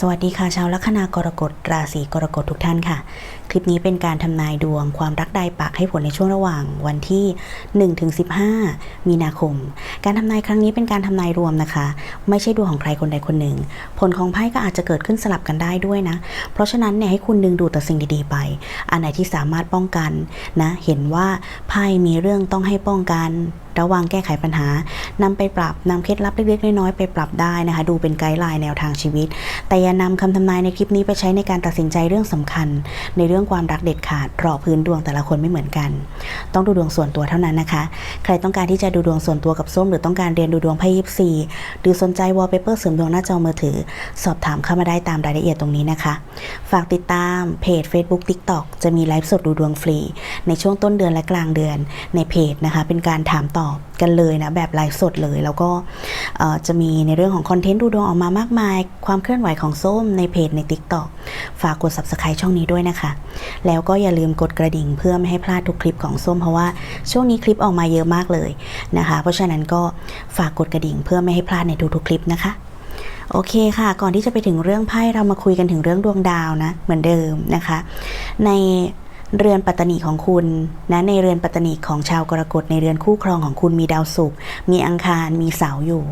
สวัสดีค่ะชาวลัคนากรกฎราศีกรกฎทุกท่านค่ะ คลิปนี้เป็นการทำนายดวงความรักใดปากให้ผลในช่วงระหว่างวันที่ 1-15 มีนาคม การทำนายครั้งนี้เป็นการทำนายรวมนะคะ ไม่ใช่ดวงของใครคนใดคนหนึ่ง ผลของไพ่ก็อาจจะเกิดขึ้นสลับกันได้ด้วยนะ เพราะฉะนั้นเนี่ยให้คุณดึงดูดแต่สิ่งดีๆไป อันไหนที่สามารถป้องกันนะ เห็นว่าไพ่มีเรื่องต้องให้ป้องกันระวังแก้ไขปัญหานำไปปรับนำเคล็ดลับเล็กๆน้อยๆไปปรับได้นะคะ ดูเป็นไกด์ไลน์แนวทางชีวิต แต่อย่านำคำทำนายในคลิปนี้ไปใช้ในการตัดสินใจเรื่องสำคัญ ในเรื่องความรักเด็ดขาดเพราะพื้นดวงแต่ละคนไม่เหมือนกัน ต้องดูดวงส่วนตัวเท่านั้นนะคะ ใครต้องการที่จะดูดวงส่วนตัวกับส้ม หรือต้องการเรียนดูดวงไพ่ยิปซีหรือสนใจวอลเปเปอร์เสริมดวงหน้าจอมือถือ สอบถามเข้ามาได้ตามรายละเอียดตรงนี้นะคะ ฝากติดตามเพจ Facebook TikTok จะมีไลฟ์สดดูดวงฟรี ในช่วงต้นเดือนและกลางเดือนในเพจนะคะ เป็นการถามตอบกันเลยนะแบบไลฟ์สดเลย แล้วก็จะมีในเรื่องของคอนเทนต์ดูดวงออกมามากมาย ความเคลื่อนไหวของส้มในเพจใน TikTok ฝากกด Subscribe ช่องนี้ด้วยนะคะ แล้วก็อย่าลืมกดกระดิ่งเพื่อไม่ให้พลาดทุกคลิปของส้มเพราะว่าช่วงนี้คลิปออกมาเยอะมากเลยนะคะ เพราะฉะนั้นก็ฝากกดกระดิ่งเพื่อไม่ให้พลาดในทุกๆคลิปนะคะโอเคค่ะ ก่อนที่จะไปถึงเรื่องไพ่เรามาคุยกันถึงเรื่องดวงดาวนะ เหมือนเดิมนะคะ ในเรือนปัตตนีของคุณนะในเรือนปัตตนีของชาวกรกฎในเรือนคู่ครองของคุณมีดาวศุกร์มีอังคารมีเสาร์อยู่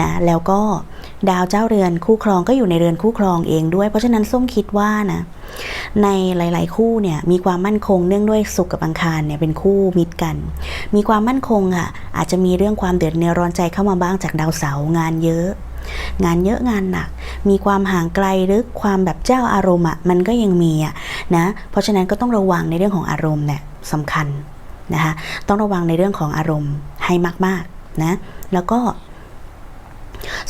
นะแล้วก็ดาวเจ้าเรือนคู่ครองก็อยู่ในเรือนคู่ครองเองด้วย เพราะฉะนั้นส้มคิดว่านะในหลาย ๆ คู่เนี่ยมีความมั่นคงเนื่องด้วยสุขกับอังคารเนี่ยเป็นคู่มิตรกัน มีความมั่นคงค่ะอาจจะมีเรื่องความเดือดเนื้อร้อนใจเข้ามาบ้างจากดาวเสาร์งานเยอะ งานเยอะงานหนัก มีความห่างไกลหรือความแบบเจ้าอารมณ์อะมันก็ยังมีอะนะเพราะฉะนั้นก็ต้องระวังในเรื่องของอารมณ์เนี่ยสำคัญนะคะต้องระวังในเรื่องของอารมณ์ให้มาก ๆ นะแล้วก็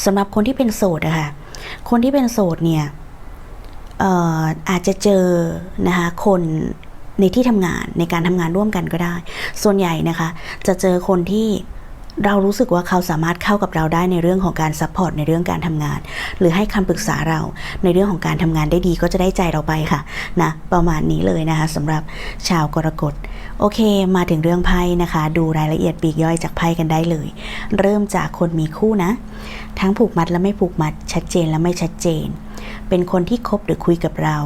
สำหรับคนที่เป็นโสดอะค่ะ คนที่เป็นโสดเนี่ยอาจจะเจอนะคะคนในที่ทำงานในการทำงานร่วมกันก็ได้ ส่วนใหญ่นะคะ จะเจอคนที่ เรารู้สึกว่าเขาสามารถเข้ากับเราได้ในเรื่องของการซัพพอร์ตในเรื่องการทำงาน หรือให้คำปรึกษาเราในเรื่องของการทำงานได้ดีก็จะได้ใจเราไปค่ะนะประมาณนี้เลยนะคะสำหรับชาวกรกฎโอเค มาถึงเรื่องไพ่นะคะ ดูรายละเอียดปีกย่อยจากไพ่กันได้เลย เริ่มจากคนมีคู่นะ ทั้งผูกมัดและไม่ผูกมัด ชัดเจนและไม่ชัดเจน เป็นคนที่คบหรือคุยกับเรา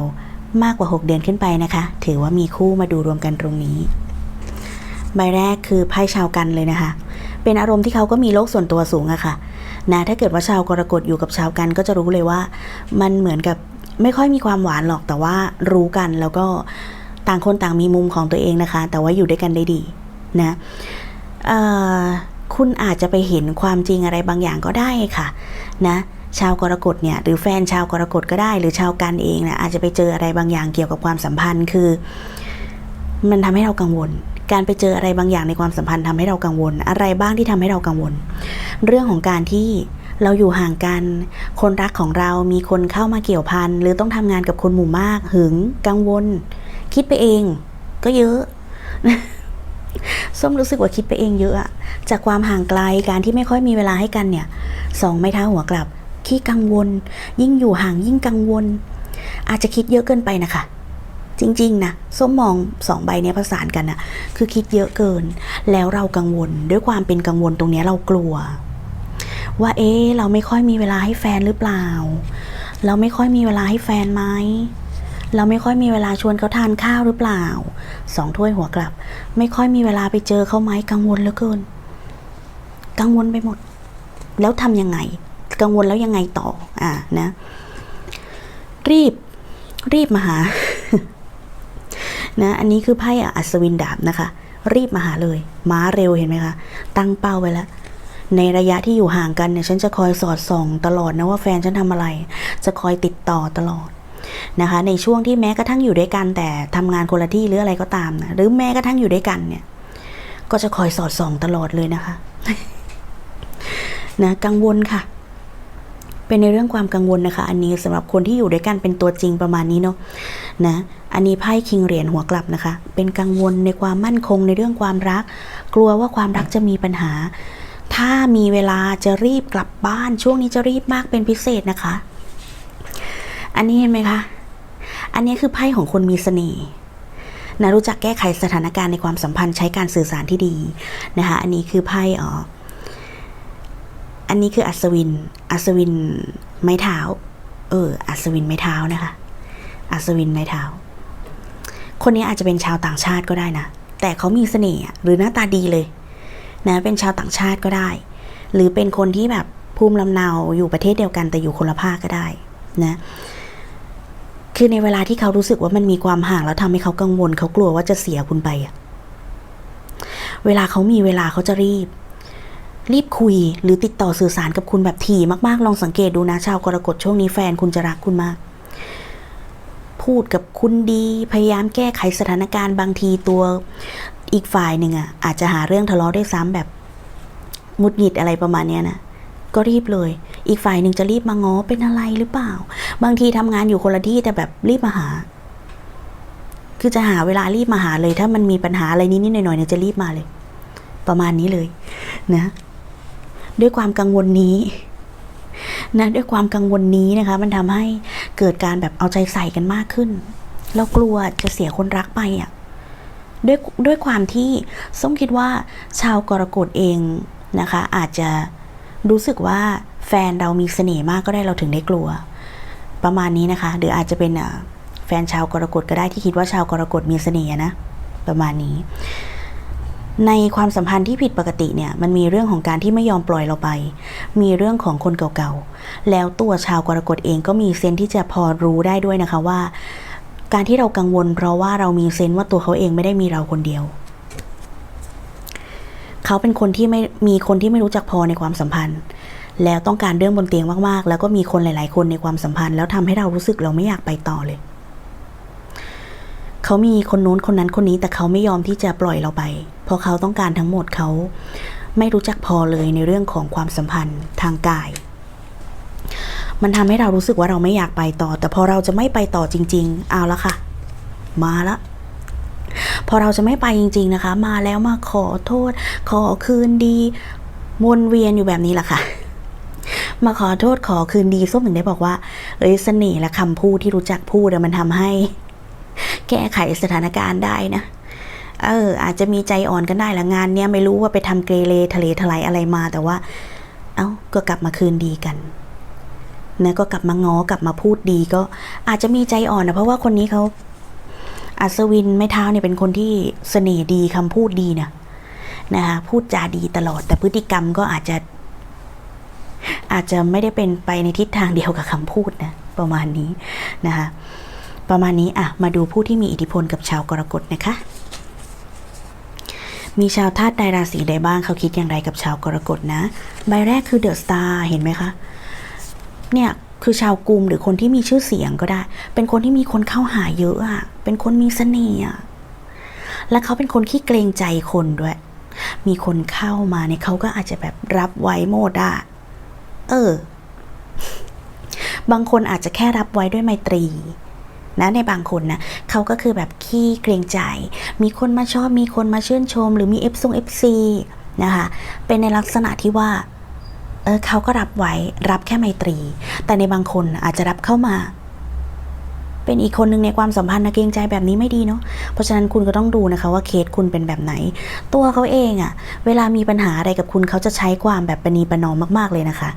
มากกว่า 6 เดือนขึ้นไปนะคะ ถือว่ามีคู่มาดูรวมกันตรงนี้ ใบแรกคือไพ่ชาวกันเลยนะคะ เป็นอารมณ์ที่เขาก็มีโลกส่วนตัวสูงอะค่ะนะถ้าเกิดว่าชาวกรกฎอยู่กับชาวกันก็จะรู้เลยว่า มันเหมือนกับไม่ค่อยมีความหวานหรอกแต่ว่ารู้กันแล้วก็ต่างคนต่างมีมุมของตัวเองนะคะ แต่ว่าอยู่ด้วยกันได้ดีนะคุณอาจจะไปเห็นความจริงอะไรบางอย่างก็ได้ค่ะนะชาวกรกฎเนี่ยหรือแฟนชาวกรกฎก็ได้ หรือชาวกันเองนี่ยอาจจะไปเจออะไรบางอย่างเกี่ยวกับความสัมพันธ์คือ มันทำให้เรากังวล การไปเจออะไรบางอย่างในความสัมพันธ์ทำให้เรากังวล อะไรบ้างที่ทำให้เรากังวล เรื่องของการที่เราอยู่ห่างกัน คนรักของเรามีคนเข้ามาเกี่ยวพันหรือต้องทำงานกับคนหมู่มาก หึง กังวล คิดไปเอง ก็เยอะส้มรู้สึกว่าคิดไปเองเยอะอะจากความห่างไกลการที่ไม่ค่อยมีเวลาให้กันเนี่ยสองไม่เท้าหัวกลับขี้กังวล ยิ่งอยู่ห่างยิ่งกังวล อาจจะคิดเยอะเกินไปนะคะ จริงๆนะส้มมองสองใบเนี้ยผสานกันนะคือคิดเยอะเกิน แล้วเรากังวลด้วยความเป็นกังวลตรงเนี้ยเรากลัว ว่าเอ๊เราไม่ค่อยมีเวลาให้แฟนหรือเปล่า เราไม่ค่อยมีเวลาให้แฟนไหมเราไม่ค่อยมีเวลาชวนเขาทานข้าวหรือเปล่าสองถ้วยหัวกลับ ไม่ค่อยมีเวลาไปเจอเขาไหมกังวลเหลือเกิน กังวลไปหมด แล้วทำยังไง กังวลแล้วยังไงต่ออ่านะ รีบ รีบมาหา นะอันนี้คือไพ่อัศวินดาบนะคะ รีบมาหาเลย ม้าเร็วเห็นไหมคะ ตั้งเป้าไว้แล้วในระยะที่อยู่ห่างกันเนี่ยฉันจะคอยสอดส่องตลอดนะว่าแฟนฉันทำอะไร จะคอยติดต่อตลอดนะคะ ในช่วงที่แม้กระทั่งอยู่ด้วยกัน แต่ทำงานคนละที่หรืออะไรก็ตามนะหรือแม้กระทั่งอยู่ด้วยกันเนี่ย ก็จะคอยสอดส่องตลอดเลยนะคะนะกังวลค่ะ เป็นในเรื่องความกังวลนะคะ อันนี้สำหรับคนที่อยู่ด้วยกันเป็นตัวจริงประมาณนี้เนาะนะอันนี้ไพ่คิงเหรียญหัวกลับนะคะ เป็นกังวลในความมั่นคงในเรื่องความรัก กลัวว่าความรักจะมีปัญหา ถ้ามีเวลาจะรีบกลับบ้าน ช่วงนี้จะรีบมากเป็นพิเศษนะคะ อันนี้เห็นไหมคะ อันนี้คือไพ่ของคนมีเสน่ห์นะรู้จักแก้ไขสถานการณ์ในความสัมพันธ์ใช้การสื่อสารที่ดีนะคะ อันนี้คือไพ่อ๋อ อันนี้คืออัศวิน อัศวินไม้เท้า เออ อัศวินไม้เท้านะคะ อัศวินไม้เท้า คนนี้อาจจะเป็นชาวต่างชาติก็ได้นะ แต่เขามีเสน่ห์หรือหน้าตาดีเลย นะ เป็นชาวต่างชาติก็ได้ หรือเป็นคนที่แบบภูมิลำเนาอยู่ประเทศเดียวกันแต่อยู่คนละภาคก็ได้นะคือในเวลาที่เขารู้สึกว่ามันมีความห่างแล้วทำให้เขากังวล เขากลัวว่าจะเสียคุณไปอะเวลาเขามีเวลาเขาจะรีบ รีบคุยหรือติดต่อสื่อสารกับคุณแบบถี่มากๆ ลองสังเกตดูนะชาวกรกฎช่วงนี้แฟนคุณจะรักคุณมาก พูดกับคุณดีพยายามแก้ไขสถานการณ์บางทีตัวอีกฝ่ายหนึ่งอะอาจจะหาเรื่องทะเลาะได้ซ้ำแบบหงุดหงิดอะไรประมาณเนี้ยนะก็รีบเลย อีกฝ่ายหนึ่งจะรีบมาง้อเป็นอะไรหรือเปล่า บางทีทำงานอยู่คนละที่แต่แบบรีบมาหา คือจะหาเวลารีบมาหาเลย ถ้ามันมีปัญหาอะไรนิดๆหน่อยๆเนี่ยจะรีบมาเลย ประมาณนี้เลย นะ ด้วยความกังวลนี้นะด้วยความกังวลนี้นะคะ มันทำให้เกิดการแบบเอาใจใส่กันมากขึ้นเรากลัวจะเสียคนรักไปอะด้วยด้วยความที่ส้มคิดว่าชาวกรกฎเองนะคะ อาจจะรู้สึกว่าแฟนเรามีเสน่ห์มากก็ได้เราถึงได้กลัว ประมาณนี้นะคะหรืออาจจะเป็นแฟนชาวกรกฎก็ได้ที่คิดว่าชาวกรกฎมีเสน่ห์นะ ประมาณนี้ ในความสัมพันธ์ที่ผิดปกติเนี่ยมันมีเรื่องของการที่ไม่ยอมปล่อยเราไป มีเรื่องของคนเก่าๆ แล้วตัวชาวกรกฎเองก็มีเซนที่จะพอรู้ได้ด้วยนะคะว่า การที่เรากังวล เพราะว่าเรามีเซนว่าตัวเขาเองไม่ได้มีเราคนเดียว เขาเป็นคนที่ไม่มีคนที่ไม่รู้จักพอในความสัมพันธ์ แล้วต้องการเรื่องบนเตียงมากๆ แล้วก็มีคนหลาย ๆ คนในความสัมพันธ์ แล้วทำให้เรารู้สึกเราไม่อยากไปต่อเลย เขามีคนนู้นคนนั้นคนนี้แต่เขาไม่ยอมที่จะปล่อยเราไป เพราะเขาต้องการทั้งหมดเขาไม่รู้จักพอเลยในเรื่องของความสัมพันธ์ทางกาย มันทำให้เรารู้สึกว่าเราไม่อยากไปต่อ แต่พอเราจะไม่ไปต่อจริง ๆ เอาละค่ะ มาละ พอเราจะไม่ไปจริง ๆนะคะ มาแล้วมาขอโทษ ขอคืนดี วนเวียนอยู่แบบนี้แหละค่ะมาขอโทษขอคืนดีส้มถึงได้บอกว่า เอ้ยเสน่ห์และคำพูดที่รู้จักพูดมันทำให้ แก้ไขสถานการณ์ได้นะเอออาจจะมีใจอ่อนกันได้ละงานเนี้ยไม่รู้ว่าไปทำเกเรทะเลทลายอะไรมาแต่ว่า เอ้าก็กลับมาคืนดีกันนะก็กลับมาง้อกลับมาพูดดีก็อาจจะมีใจอ่อนนะเพราะว่าคนนี้เขาอัศวินไม่เท้าเนี่ยเป็นคนที่เสน่ห์ดีคำพูดดีนะนะคะพูดจาดีตลอดแต่พฤติกรรมก็อาจจะ อาจจะไม่ได้เป็นไปในทิศทางเดียวกับคำพูดนะประมาณนี้นะคะ ประมาณนี้อะมาดูผู้ที่มีอิทธิพลกับชาวกรกฎนะคะ มีชาวธาตุใดราศีใดบ้างเขาคิดอย่างไรกับชาวกรกฎนะ ใบแรกคือเดอะสตาร์เห็นไหมคะ เนี่ยคือชาวกลุ่มหรือคนที่มีชื่อเสียงก็ได้ เป็นคนที่มีคนเข้าหาเยอะอะเป็นคนมีเสน่ห์อะและเขาเป็นคนที่เกรงใจคนด้วย มีคนเข้ามาเนี่ยเขาก็อาจจะแบบรับไว้โมดอะเออ บางคนอาจจะแค่รับไว้ด้วยไมตรี นะในบางคนนะเขาก็คือแบบขี้เกรงใจ มีคนมาชอบมีคนมาชื่นชม หรือมีเอฟซงเอฟซีนะคะเป็นในลักษณะที่ว่าเออเขาก็รับไว้รับแค่ไมตรี แต่ในบางคนอาจจะรับเข้ามา เป็นอีกคนหนึ่งในความสัมพันธ์นะเกรงใจแบบนี้ไม่ดีเนาะเพราะฉะนั้นคุณก็ต้องดูนะคะว่าเคสคุณเป็นแบบไหน ตัวเขาเองอะเวลามีปัญหาอะไรกับคุณเขาจะใช้ความแบบประนีประนอมมากๆเลยนะคะ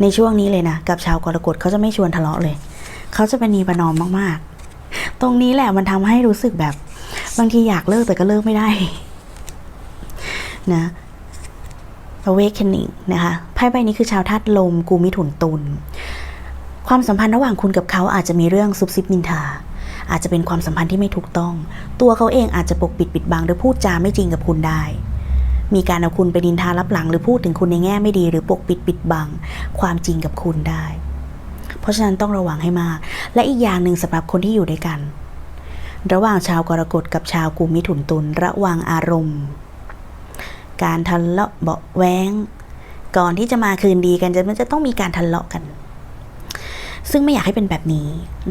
ในช่วงนี้เลยนะกับชาวกรกฎเขาจะไม่ชวนทะเลาะเลย เขาจะประนีประนอมมากๆ ตรงนี้แหละมันทำให้รู้สึกแบบ บางทีอยากเลิกแต่ก็เลิกไม่ได้นะ awakening นะคะไพ่ใบนี้คือชาวธาตุลมกูมิถุนตุลความสัมพันธ์ระหว่างคุณกับเขาอาจจะมีเรื่องซุบซิบนินทา อาจจะเป็นความสัมพันธ์ที่ไม่ถูกต้อง ตัวเขาเองอาจจะปกปิดปิดบังหรือพูดจาไม่จริงกับคุณได้ มีการเอาคุณไปนินทารับหลังหรือพูดถึงคุณในแง่ไม่ดี หรือปกปิดปิดบัง ความจริงกับคุณได้ เพราะฉะนั้นต้องระวังให้มาก และอีกอย่างหนึ่งสำหรับคนที่อยู่ด้วยกัน ระหว่างชาวกรกฎกับชาวกุมิถุนตุลระวังอารมณ์ การทะเลาะเบาแว้ง ก่อนที่จะมาคืนดีกันจะมันจะต้องมีการทะเลาะกัน ซึ่งไม่อยากให้เป็นแบบนี้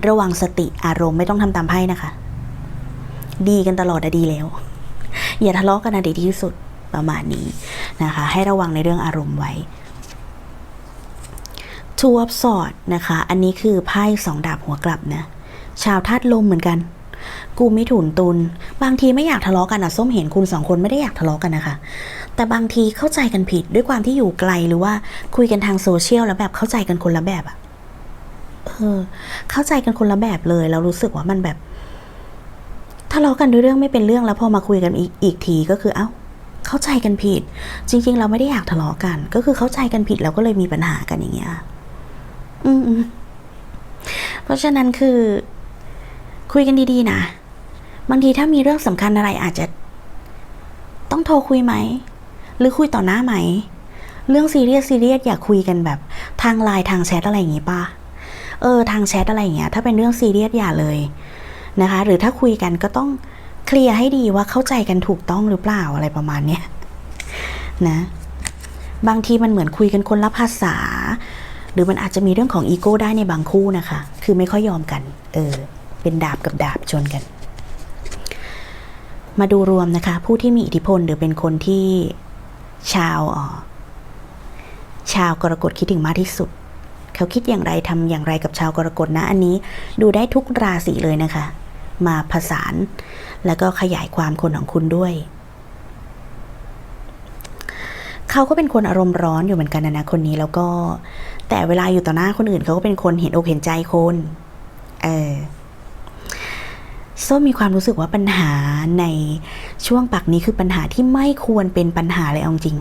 ระวังสติอารมณ์ไม่ต้องทำตามไพ่นะคะ ดีกันตลอดอะดีแล้ว อย่าทะเลาะกันอะดีที่สุดประมาณนี้นะคะ ให้ระวังในเรื่องอารมณ์ไว้ ทูอัพสอดนะคะ อันนี้คือไพ่สองดาบหัวกลับนะ ชาวธาตุลมเหมือนกัน กูมิถุนตุลบางทีไม่อยากทะเลาะกันอะส้มเห็นคุณสองคนไม่ได้อยากทะเลาะกันนะคะ แต่บางทีเข้าใจกันผิดด้วยความที่อยู่ไกลหรือว่าคุยกันทางโซเชียลแล้วแบบเข้าใจกันคนละแบบอะเออ เข้าใจกันคนละแบบเลยแล้วรู้สึกว่ามันแบบทะเลาะกันด้วยเรื่องไม่เป็นเรื่องแล้วพอมาคุยกันอีกอีกทีก็คือเอ้าเข้าใจกันผิด จริง ๆ เราไม่ได้อยากทะเลาะกัน ก็คือเข้าใจกันผิดแล้วก็เลยมีปัญหากันอย่างเงี้ย อืมเพราะฉะนั้นคือ คุยกันดีๆนะ บางทีถ้ามีเรื่องสำคัญอะไรอาจจะ ต้องโทรคุยไหม หรือคุยต่อหน้าไหม เรื่องซีเรียสซีเรียสอยากคุยกันแบบ ทางไลน์ทางแชทอะไรอย่างงี้ป่ะ เออ ทางแชทอะไรอย่างเงี้ย ถ้าเป็นเรื่องซีเรียสอย่าเลยนะคะ หรือถ้าคุยกันก็ต้องเคลียร์ให้ดีว่าเข้าใจกันถูกต้องหรือเปล่าอะไรประมาณเนี้ยนะ บางทีมันเหมือนคุยกันคนละภาษา หรือมันอาจจะมีเรื่องของอีโก้ได้ในบางคู่นะคะ คือไม่ค่อยยอมกัน เออ เป็นดาบกับดาบชนกัน มาดูรวมนะคะ ผู้ที่มีอิทธิพลหรือเป็นคนที่ชาวออชาวกรกฎคิดถึงมากที่สุด เขาคิดอย่างไรทำอย่างไรกับชาวกรกฎนะ อันนี้ดูได้ทุกราศีเลยนะคะ มาผสานแล้วก็ขยายความคนของคุณด้วยเขาก็เป็นคนอารมณ์ร้อนอยู่เหมือนกันนะนะคนนี้แล้วก็ แต่เวลาอยู่ต่อหน้าคนอื่นเขาก็เป็นคนเห็นอกเห็นใจคนเออส้มมีความรู้สึกว่าปัญหาในช่วงปักนี้คือปัญหาที่ไม่ควรเป็นปัญหาเลยเอาจริง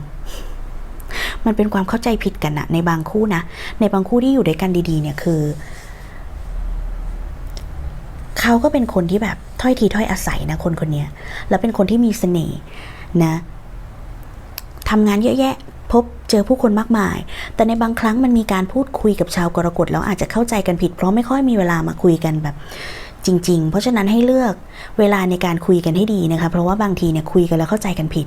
มันเป็นความเข้าใจผิดกันอะในบางคู่นะ ในบางคู่ที่อยู่ด้วยกันดี ๆ เนี่ยคือเขาก็เป็นคนที่แบบถ้อยทีถ้อยอาศัยนะคนคนนี้แล้วเป็นคนที่มีเสน่ห์นะทำงานเยอะแยะ พบเจอผู้คนมากมาย แต่ในบางครั้งมันมีการพูดคุยกับชาวกรกฎแล้วอาจจะเข้าใจกันผิด เพราะไม่ค่อยมีเวลามาคุยกันแบบจริง ๆ เพราะฉะนั้นให้เลือกเวลาในการคุยกันให้ดีนะคะ เพราะว่าบางทีเนี่ยคุยกันแล้วเข้าใจกันผิด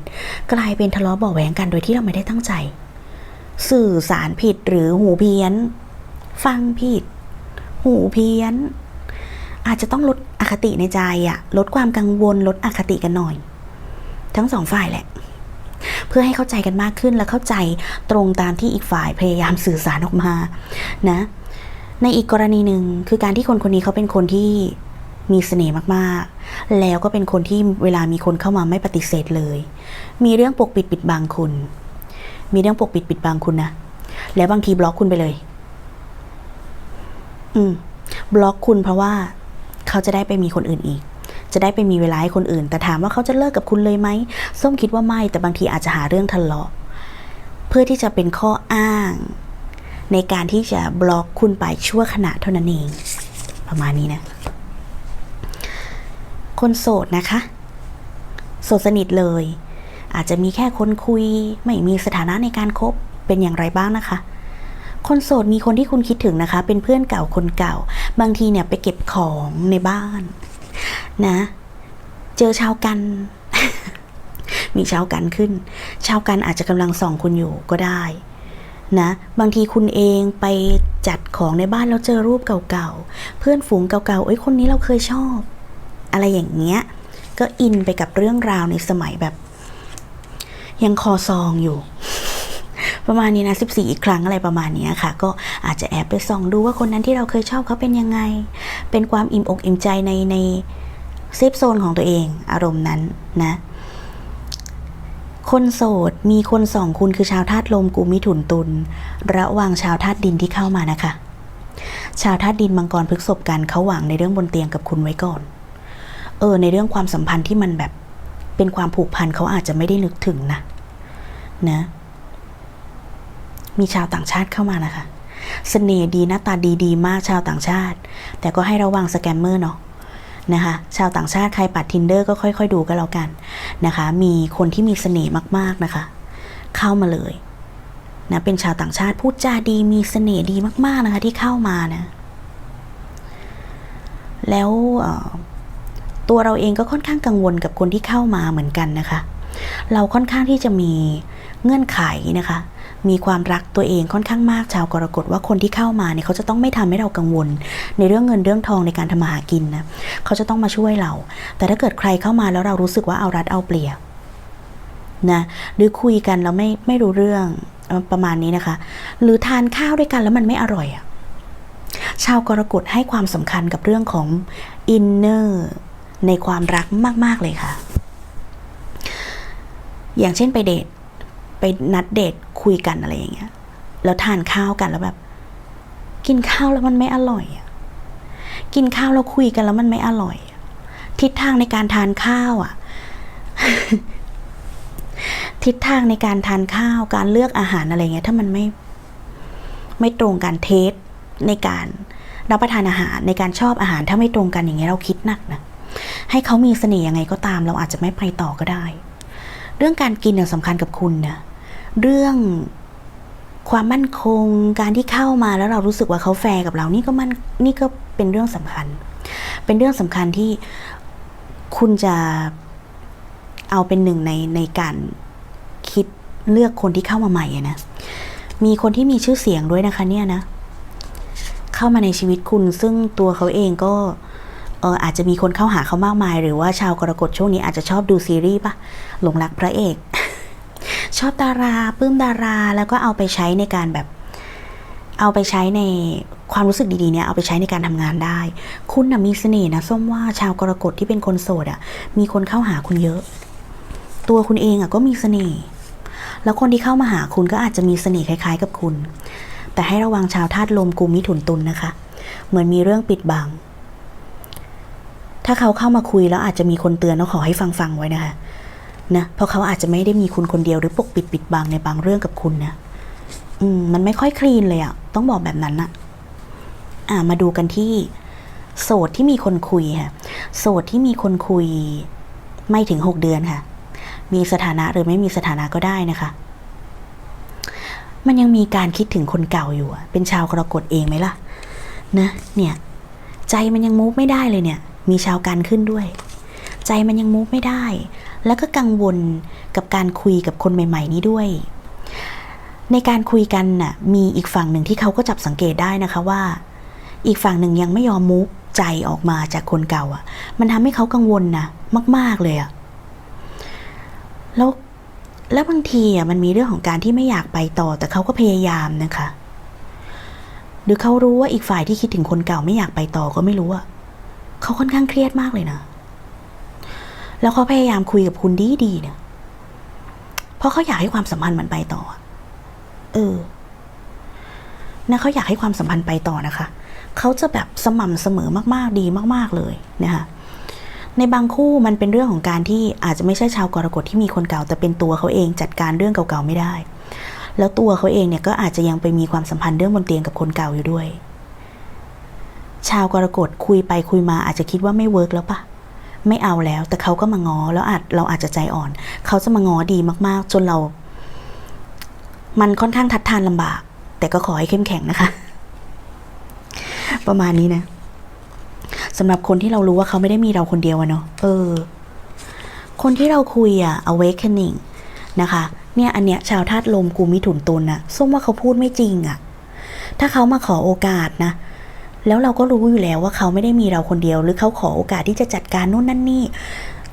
กลายเป็นทะเลาะเบาะแหวงกันโดยที่เราไม่ได้ตั้งใจ สื่อสารผิดหรือหูเพี้ยน ฟังผิด หูเพี้ยน อาจจะต้องลดอคติในใจอะลดความกังวลลดอคติกันหน่อย ทั้งสองฝ่ายแหละ เพื่อให้เข้าใจกันมากขึ้นและเข้าใจตรงตามที่อีกฝ่ายพยายามสื่อสารออกมานะในอีกกรณีหนึ่งคือการที่คนคนนี้เขาเป็นคนที่มีเสน่ห์มากๆ แล้วก็เป็นคนที่เวลามีคนเข้ามาไม่ปฏิเสธเลย มีเรื่องปกปิดปิดบังคุณ มีเรื่องปกปิดปิดบังคุณนะ แล้วบางทีบล็อกคุณไปเลย อืม บล็อกคุณเพราะว่าเขาจะได้ไปมีคนอื่นอีก จะได้ไปมีเวลาให้คนอื่น แต่ถามว่าเขาจะเลิกกับคุณเลยไหมส้มคิดว่าไม่ แต่บางทีอาจจะหาเรื่องทะเลาะเพื่อที่จะเป็นข้ออ้าง ในการที่จะบล็อกคุณไปชั่วขณะเท่านั้นเอง ประมาณนี้นะ คนโสดนะคะ โสดสนิทเลย อาจจะมีแค่คนคุย ไม่มีสถานะในการคบเป็นอย่างไรบ้างนะคะคนโสดมีคนที่คุณคิดถึงนะคะ เป็นเพื่อนเก่าคนเก่า บางทีเนี่ยไปเก็บของในบ้าน นะ เจอชาวกัน มีชาวกันขึ้น ชาวกันอาจจะกำลังส่องคุณอยู่ก็ได้นะบางทีคุณเองไปจัดของในบ้านแล้วเจอรูปเก่าๆ เพื่อนฝูงเก่าๆเอ้ยคนนี้เราเคยชอบ อะไรอย่างเงี้ย ก็อินไปกับเรื่องราวในสมัยแบบ ยังคอซองอยู่ ประมาณนี้นะ14 อีกครั้งอะไรประมาณนี้ค่ะ ก็อาจจะแอบไปส่องดูว่าคนนั้นที่เราเคยชอบเขาเป็นยังไง เป็นความอิ่มอกอิ่มใจในในเซฟโซนของตัวเองอารมณ์นั้นนะ คนโสดมีคนสองคุณคือชาวธาตุลมกุมิถุนตุลระว่างชาวธาตุดินที่เข้ามานะคะ ชาวธาตุดินมังกรพฤกษบกันเขาหวังในเรื่องบนเตียงกับคุณไว้ก่อน เออ ในเรื่องความสัมพันธ์ที่มันแบบเป็นความผูกพันเขาอาจจะไม่ได้นึกถึงนะนะ มีชาวต่างชาติเข้ามานะคะเสน่ห์ดีหน้าตาดีดีมากชาวต่างชาติ แต่ก็ให้ระวังสแกมเมอร์เนาะนะคะชาวต่างชาติใครปัดทินเดอร์ก็ค่อย ๆ ดูกันแล้วกันนะคะ มีคนที่มีเสน่ห์มากๆนะคะ เข้ามาเลยนะเป็นชาวต่างชาติพูดจาดีมีเสน่ห์ดีมาก ๆนะคะ ที่เข้ามานะแล้วตัวเราเองก็ค่อนข้างกังวลกับคนที่เข้ามาเหมือนกันนะคะ เราค่อนข้างที่จะมีเงื่อนไขนะคะ มีความรักตัวเองค่อนข้างมากชาวกรกฎว่าคนที่เข้ามาเนี่ยเขาจะต้องไม่ทำให้เรากังวล ในเรื่องเงินเรื่องทองในการทำมาหากินนะเขาจะต้องมาช่วยเรา แต่ถ้าเกิดใครเข้ามาแล้วเรารู้สึกว่าเอารัดเอาเปรียบนะหรือคุยกันแล้วไม่ไม่รู้เรื่องประมาณนี้นะคะ หรือทานข้าวด้วยกันแล้วมันไม่อร่อยอะชาวกรกฎให้ความสำคัญกับเรื่องของอินเนอร์ในความรักมาก ๆ เลยค่ะ อย่างเช่นไปเดท ไปนัดเดทคุยกันอะไรอย่างเงี้ย แล้วทานข้าวกันแล้วแบบ กินข้าวแล้วมันไม่อร่อยอกินข้าวแล้วคุยกันแล้วมันไม่อร่อย ทิศทางในการทานข้าวอะทิศทางในการทานข้าวการเลือกอาหารอะไรเงี้ย ถ้ามันไม่ ไม่ตรงกันเทสในการรับประทานอาหารในการชอบอาหารถ้าไม่ตรงกันอย่างเงี้ยเราคิดหนักนะให้เขามีเสน่ห์ยังไงก็ตาม เราอาจจะไม่ไปต่อก็ได้ เรื่องการกินเนี่ยสำคัญกับคุณนะเรื่องความมั่นคงการที่เข้ามาแล้วเรารู้สึกว่าเขาแฟร์กับเรานี่ก็มันนี่ก็เป็นเรื่องสำคัญ เป็นเรื่องสำคัญที่คุณจะเอาเป็นหนึ่งในในการคิดเลือกคนที่เข้ามาใหม่อะนะมีคนที่มีชื่อเสียงด้วยนะคะเนี่ยนะ เข้ามาในชีวิตคุณซึ่งตัวเขาเองก็ เอออาจจะมีคนเข้าหาเขามากมาย หรือว่าชาวกรกฎช่วงนี้อาจจะชอบดูซีรีส์ปะหลงรักพระเอก ชอบดาราปลื้มดาราแล้วก็เอาไปใช้ในการแบบ เอาไปใช้ในความรู้สึกดีๆเนี่ยเอาไปใช้ในการทำงานได้ คุณนะมีเสน่ห์นะส้มว่าชาวกรกฎที่เป็นคนโสดอะมีคนเข้าหาคุณเยอะ ตัวคุณเองอะก็มีเสน่ห์แล้วคนที่เข้ามาหาคุณก็อาจจะมีเสน่ห์คล้ายๆ กับคุณ แต่ให้ระวังชาวธาตุลมกุมมิถุนตุลนนะคะ เหมือนมีเรื่องปิดบัง ถ้าเขาเข้ามาคุยแล้วอาจจะมีคนเตือนแล้วขอให้ฟังฟังไว้นะคะนะเพราะเขาอาจจะไม่ได้มีคุณคนเดียวหรือปกปิดปิดบังในบางเรื่องกับคุณนะอืมมันไม่ค่อยคลีนเลยอะต้องบอกแบบนั้นนะอ่ามาดูกันที่ โสดที่มีคนคุยค่ะ โสดที่มีคนคุย ไม่ถึงหกเดือนค่ะ มีสถานะหรือไม่มีสถานะก็ได้นะคะมันยังมีการคิดถึงคนเก่าอยู่ เป็นชาวกรกฎเองไหมล่ะ นะ เนี่ย ใจมันยังมูฟไม่ได้เลยเนี่ย มีชาวการขึ้นด้วย ใจมันยังมูฟไม่ได้ แล้วก็กังวลกับการคุยกับคนใหม่ ๆ นี้ด้วย ในการคุยกันน่ะมีอีกฝั่งหนึ่งที่เขาก็จับสังเกตได้นะคะว่า อีกฝั่งหนึ่งยังไม่ยอมมูฟใจออกมาจากคนเก่าอะ มันทำให้เขากังวลนะมาก ๆเลยอะแล้วแล้วบางทีอะมันมีเรื่องของการที่ไม่อยากไปต่อ แต่เขาก็พยายามนะคะ หรือเขารู้ว่าอีกฝ่ายที่คิดถึงคนเก่าไม่อยากไปต่อก็ไม่รู้อะ เขาค่อนข้างเครียดมากเลยนะ แล้วเขาพยายามคุยกับคุณดีดีๆเนี่ย เพราะเขาอยากให้ความสัมพันธ์มันไปต่อ เออ นะเขาอยากให้ความสัมพันธ์ไปต่อนะคะ เขาจะแบบสม่ำเสมอมากๆดีมากๆเลยนะคะในบางคู่มันเป็นเรื่องของการที่อาจจะไม่ใช่ชาวกรกฎที่มีคนเก่า แต่เป็นตัวเขาเองจัดการเรื่องเก่าๆไม่ได้ แล้วตัวเขาเองเนี่ยก็อาจจะยังไปมีความสัมพันธ์เรื่องบนเตียงกับคนเก่าอยู่ด้วย ชาวกรกฎคุยไปคุยมาอาจจะคิดว่าไม่เวิร์กแล้วปะไม่เอาแล้ว แต่เขาก็มางอแล้วอาจเราอาจจะใจอ่อน เขาจะมางอดีมากๆ จนเรา มันค่อนข้างทัดทานลำบาก แต่ก็ขอให้เข้มแข็งนะคะ ประมาณนี้นะสำหรับคนที่เรารู้ว่าเขาไม่ได้มีเราคนเดียวอะเนาะเออ คนที่เราคุยอะ awakening นะคะ เนี่ยอันเนี้ยชาวธาตุลมกูมิถุนตุน่ะส้มว่าเขาพูดไม่จริงอะถ้าเขามาขอโอกาสนะ แล้วเราก็รู้อยู่แล้วว่าเขาไม่ได้มีเราคนเดียว หรือเขาขอโอกาสที่จะจัดการนู่นนั่นนี่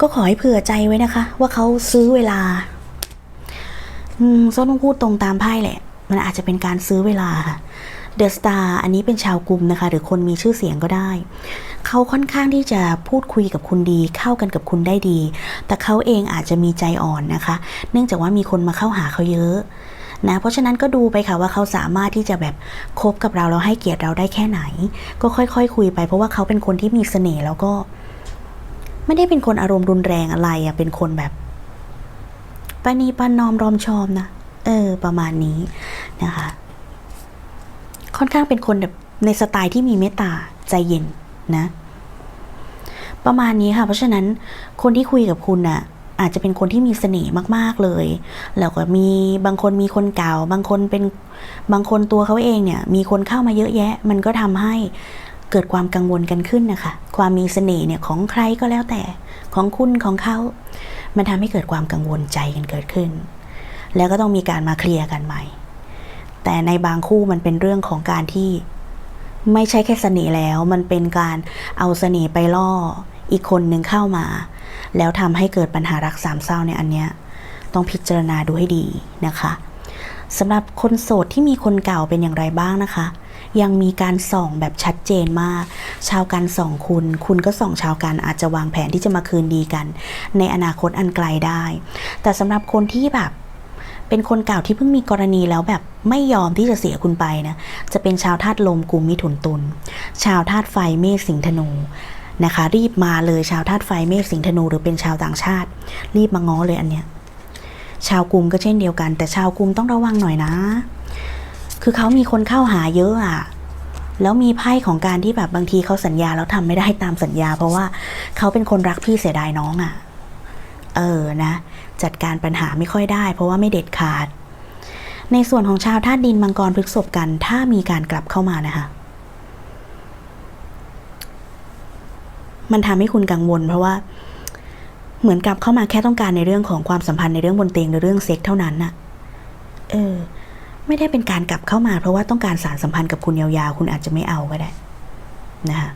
ก็ขอให้เผื่อใจไว้นะคะ ว่าเขาซื้อเวลา อืมส้มต้องพูดตรงตามไพ่แหละ มันอาจจะเป็นการซื้อเวลาค่ะเดอะสตาร์อันนี้เป็นชาวกลุ่มนะคะ หรือคนมีชื่อเสียงก็ได้ เขาค่อนข้างที่จะพูดคุยกับคุณดี เข้ากันกับคุณได้ดี แต่เขาเองอาจจะมีใจอ่อนนะคะ เนื่องจากว่ามีคนมาเข้าหาเขาเยอะ นะเพราะฉะนั้นก็ดูไปค่ะว่าเขาสามารถที่จะแบบคบกับเราแล้วให้เกียรติเราได้แค่ไหน ก็ค่อยๆคคุยไป เพราะว่าเขาเป็นคนที่มีเสน่ห์แล้วก็ ไม่ได้เป็นคนอารมณ์รุนแรงอะไรอะเป็นคนแบบปณีปานอมรอมชอมนะเออ ประมาณนี้นะคะ ค่อนข้างเป็นคนแบบในสไตล์ที่มีเมตตาใจเย็นนะ ประมาณนี้ค่ะ เพราะฉะนั้นคนที่คุยกับคุณน่ะ อาจจะเป็นคนที่มีเสน่ห์มากๆเลย แล้วก็มีบางคนมีคนเก่า บางคนเป็นบางคนตัวเขาเองเนี่ยมีคนเข้ามาเยอะแยะ มันก็ทำให้เกิดความกังวลกันขึ้นนะคะ ความมีเสน่ห์เนี่ยของใครก็แล้วแต่ของคุณของเขา มันทำให้เกิดความกังวลใจกันเกิดขึ้น แล้วก็ต้องมีการมาเคลียร์กันใหม่ แต่ในบางคู่มันเป็นเรื่องของการที่ไม่ใช่แค่เสน่ห์แล้ว มันเป็นการเอาเสน่ห์ไปล่อ อีกคนหนึ่งเข้ามา แล้วทำให้เกิดปัญหารักสามเศร้าในยอันเนี้ยต้องพิจารณาดูให้ดีนะคะสำหรับคนโสดที่มีคนเก่าเป็นอย่างไรบ้างนะคะ ยังมีการส่องแบบชัดเจนมาก ชาวกันส่องคุณ คุณก็ส่องชาวกันอาจจะวางแผนที่จะมาคืนดีกัน ในอนาคตอันไกลได้ แต่สำหรับคนที่แบบเป็นคนเก่าที่เพิ่งมีกรณีแล้วแบบไม่ยอมที่จะเสียคุณไปนะ จะเป็นชาวธาตุลมกุมมิถุนตุลชาวธาตุไฟเมษสิงห์ธนู นะคะ รีบมาเลยชาวธาตุไฟเมษสิงธนูหรือเป็นชาวต่างชาติ รีบมาง้อเลยอันเนี้ยชาวกรุมก็เช่นเดียวกัน แต่ชาวกรุมต้องระวังหน่อยนะ คือเขามีคนเข้าหาเยอะอะแล้วมีไพ่ของการที่แบบบางทีเขาสัญญาแล้วทำไม่ได้ตามสัญญา เพราะว่าเขาเป็นคนรักพี่เสียดายน้องอะ่ะ เออนะ จัดการปัญหาไม่ค่อยได้ เพราะว่าไม่เด็ดขาด ในส่วนของชาวธาตุดินมังกรพฤกษบกัน ถ้ามีการกลับเข้ามานะคะ มันทำให้คุณกังวล เพราะว่า เหมือนกลับเข้ามาแค่ต้องการในเรื่องของความสัมพันธ์ในเรื่องบนเตียงหรือเรื่องเซ็กเท่านั้นน่ะ เออ ไม่ได้เป็นการกลับเข้ามา เพราะว่าต้องการสารสัมพันธ์กับคุณยาวๆ คุณอาจจะไม่เอาก็ได้ นะคะ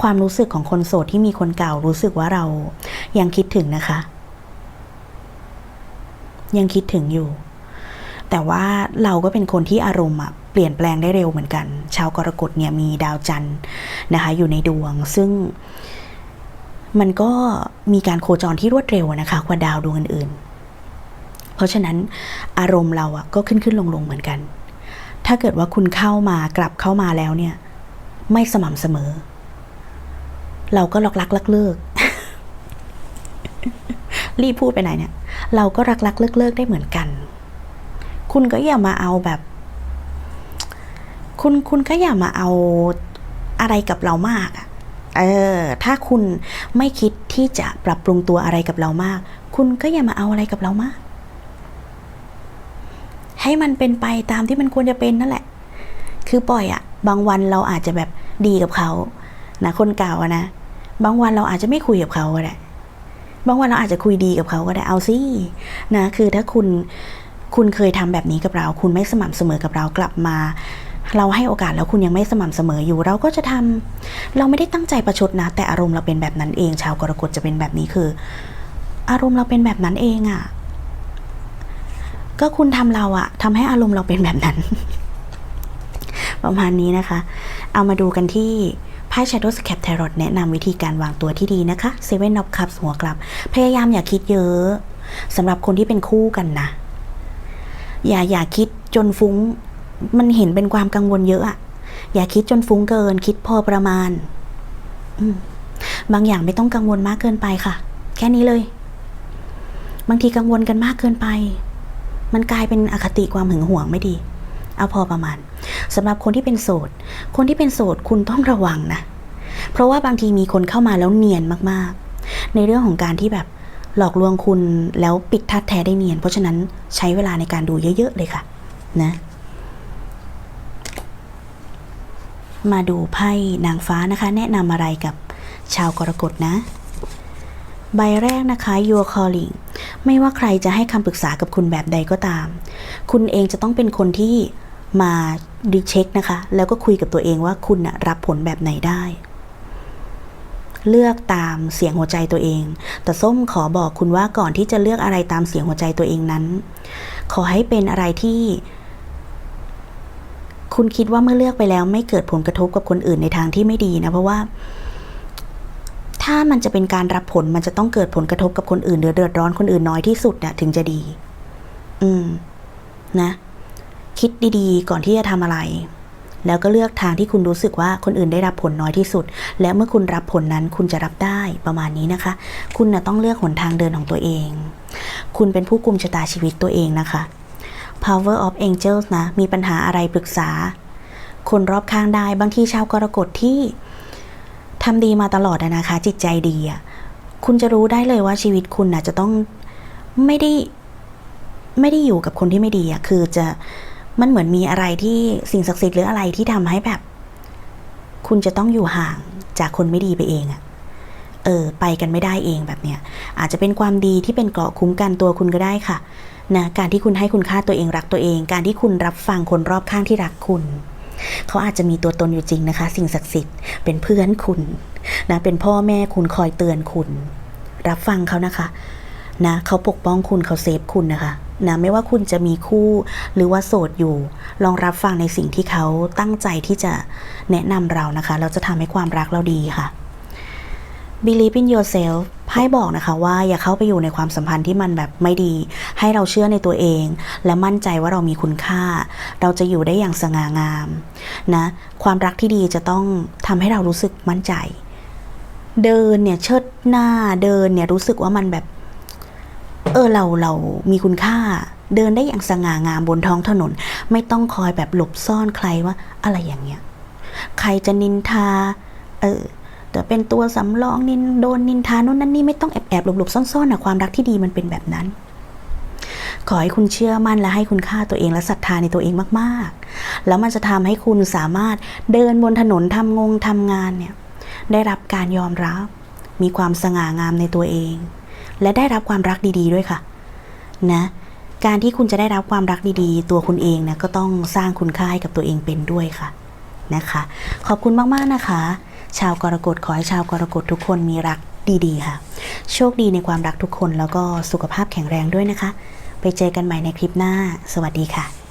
ความรู้สึกของคนโสดที่มีคนเก่ารู้สึกว่าเรายังคิดถึงนะคะ ยังคิดถึงอยู่ แต่ว่าเราก็เป็นคนที่อารมณ์อะเปลี่ยนแปลงได้เร็วเหมือนกัน ชาวกรกฎเนี่ยมีดาวจันทร์นะคะ อยู่ในดวงซึ่ง มันก็มีการโคจรที่รวดเร็วนะคะกว่าดาวดวงอื่นๆ เพราะฉะนั้นอารมณ์เราอะก็ขึ้นขึ้นลงลงเหมือนกัน ถ้าเกิดว่าคุณเข้ามากลับเข้ามาแล้วเนี่ย ไม่สม่ำเสมอ เราก็ลักลักลักเลิกรีบพูดไปไหนเนี่ย เราก็รักรักเลิกเลิกได้เหมือนกัน คุณก็อย่ามาเอาแบบ คุณคุณก็อย่ามาเอาอะไรกับเรามากอะ เออถ้าคุณไม่คิดที่จะปรับปรุงตัวอะไรกับเรามาก คุณก็อย่ามาเอาอะไรกับเรามาก ให้มันเป็นไปตามที่มันควรจะเป็นนั่นแหละ คือปล่อยอะบางวันเราอาจจะแบบดีกับเขานะคนเก่าอะนะ บางวันเราอาจจะไม่คุยกับเขาก็ได้บางวันเราอาจจะคุยดีกับเขาก็ได้เอาสินะคือถ้าคุณคุณเคยทำแบบนี้กับเรา คุณไม่สม่ำเสมอกับเรากลับมา เราให้โอกาสแล้วคุณยังไม่สม่ำเสมออยู่ เราก็จะทำเราไม่ได้ตั้งใจประชดนะ แต่อารมณ์เราเป็นแบบนั้นเอง ชาวกรกฎจะเป็นแบบนี้คือ อารมณ์เราเป็นแบบนั้นเองอะ่ะ ก็คุณทำเราอะทำให้อารมณ์เราเป็นแบบนั้น ประมาณนี้นะคะ เอามาดูกันที่ไพ่ Shadow Scap Tarot แนะนำวิธีการวางตัวที่ดีนะคะ Seven of Cups หัวกลับ พยายามอย่าคิดเยอะสำหรับคนที่เป็นคู่กันนะ อย่าอย่าคิดจนฟุ้ง มันเห็นเป็นความกังวลเยอะอะอย่าคิดจนฟุ้งเกิน คิดพอประมาณบางอย่างไม่ต้องกังวลมากเกินไปค่ะ แค่นี้เลย บางทีกังวลกันมากเกินไป มันกลายเป็นอคติความหึงหวงไม่ดี เอาพอประมาณสำหรับคนที่เป็นโสด คนที่เป็นโสดคุณต้องระวังนะ เพราะว่าบางทีมีคนเข้ามาแล้วเนียนมากๆ ในเรื่องของการที่แบบหลอกลวงคุณแล้วปิดทัดแท้ได้เนียน เพราะฉะนั้นใช้เวลาในการดูเยอะ ๆ เลยค่ะ นะ มาดูไพ่นางฟ้านะคะ แนะนำอะไรกับชาวกรกฎนะ ใบแรกนะคะ your calling ไม่ว่าใครจะให้คำปรึกษากับคุณแบบใดก็ตาม คุณเองจะต้องเป็นคนที่มาดีเช็คนะคะ แล้วก็คุยกับตัวเองว่าคุณนะรับผลแบบไหนได้ เลือกตามเสียงหัวใจตัวเอง แต่ส้มขอบอกคุณว่าก่อนที่จะเลือกอะไรตามเสียงหัวใจตัวเองนั้น ขอให้เป็นอะไรที่ คุณคิดว่าเมื่อเลือกไปแล้ว ไม่เกิดผลกระทบกับคนอื่นในทางที่ไม่ดีนะ เพราะว่า ถ้ามันจะเป็นการรับผลมันจะต้องเกิดผลกระทบกับคนอื่นหรือเดือดร้อนคนอื่นน้อยที่สุดเนะถึงจะดี อืม นะ คิดดีๆ ก่อนที่จะทำอะไร แล้วก็เลือกทางที่คุณรู้สึกว่าคนอื่นได้รับผลน้อยที่สุด และเมื่อคุณรับผลนั้นคุณจะรับได้ประมาณนี้นะคะ คุณนะต้องเลือกหนทางเดินของตัวเอง คุณเป็นผู้กุมชะตาชีวิตตัวเองนะคะ Power of Angels นะ มีปัญหาอะไรปรึกษา คนรอบข้างได้บางทีชาวกรกฎที่ทำดีมาตลอดนะคะ จิตใจดีอะคุณจะรู้ได้เลยว่าชีวิตคุณนะจะต้องไม่ได้ไม่ได้อยู่กับคนที่ไม่ดีอะคือจะมันเหมือนมีอะไรที่สิ่งศักดิ์สิทธิ์หรืออะไรที่ทำให้แบบ คุณจะต้องอยู่ห่างจากคนไม่ดีไปเองอะเออ ไปกันไม่ได้เองแบบเนี้ยอาจจะเป็นความดีที่เป็นเกราะคุ้มกันตัวคุณก็ได้ค่ะ นะการที่คุณให้คุณค่าตัวเองรักตัวเอง การที่คุณรับฟังคนรอบข้างที่รักคุณ เขาอาจจะมีตัวตนอยู่จริงนะคะ สิ่งศักดิ์สิทธิ์เป็นเพื่อนคุณนะเป็นพ่อแม่คุณคอยเตือนคุณ รับฟังเขานะคะนะเขาปกป้องคุณเขาเซฟคุณนะคะนะไม่ว่าคุณจะมีคู่หรือว่าโสดอยู่ ลองรับฟังในสิ่งที่เขาตั้งใจที่จะแนะนำเรานะคะ เราจะทำให้ความรักเราดีค่ะ Believe in yourself ไพ่บอกนะคะว่าอย่าเข้าไปอยู่ในความสัมพันธ์ที่มันแบบไม่ดี ให้เราเชื่อในตัวเอง และมั่นใจว่าเรามีคุณค่า เราจะอยู่ได้อย่างสง่างามนะความรักที่ดีจะต้องทำให้เรารู้สึกมั่นใจ เดินเนี่ยเชิดหน้าเดินเนี่ยรู้สึกว่ามันแบบ เออเราเรามีคุณค่า เดินได้อย่างสง่างามบนท้องถนน ไม่ต้องคอยแบบหลบซ่อนใครว่าอะไรอย่างเงี้ยใครจะนินทาเออ แต่เป็นตัวสำรองนินโดนนินทาโน่นนั่นนี่ไม่ต้องแอบแอบหลบหลบซ่อนๆนะความรักที่ดีมันเป็นแบบนั้น ขอให้คุณเชื่อมั่นและให้คุณค่าตัวเองและศรัทธาในตัวเองมากๆ แล้วมันจะทำให้คุณสามารถเดินบนถนนทำงงทำงานเนี่ยได้รับการยอมรับ มีความสง่างามในตัวเอง และได้รับความรักดีๆด้วยค่ะ นะการที่คุณจะได้รับความรักดีๆ ตัวคุณเองนะก็ต้องสร้างคุณค่าให้กับตัวเองเป็นด้วยค่ะนะคะ ขอบคุณมากๆนะคะ ชาวกรกฎขอให้ชาวกรกฎทุกคนมีรักดีๆ ค่ะ โชคดีในความรักทุกคนแล้วก็สุขภาพแข็งแรงด้วยนะคะ ไปเจอกันใหม่ในคลิปหน้า สวัสดีค่ะ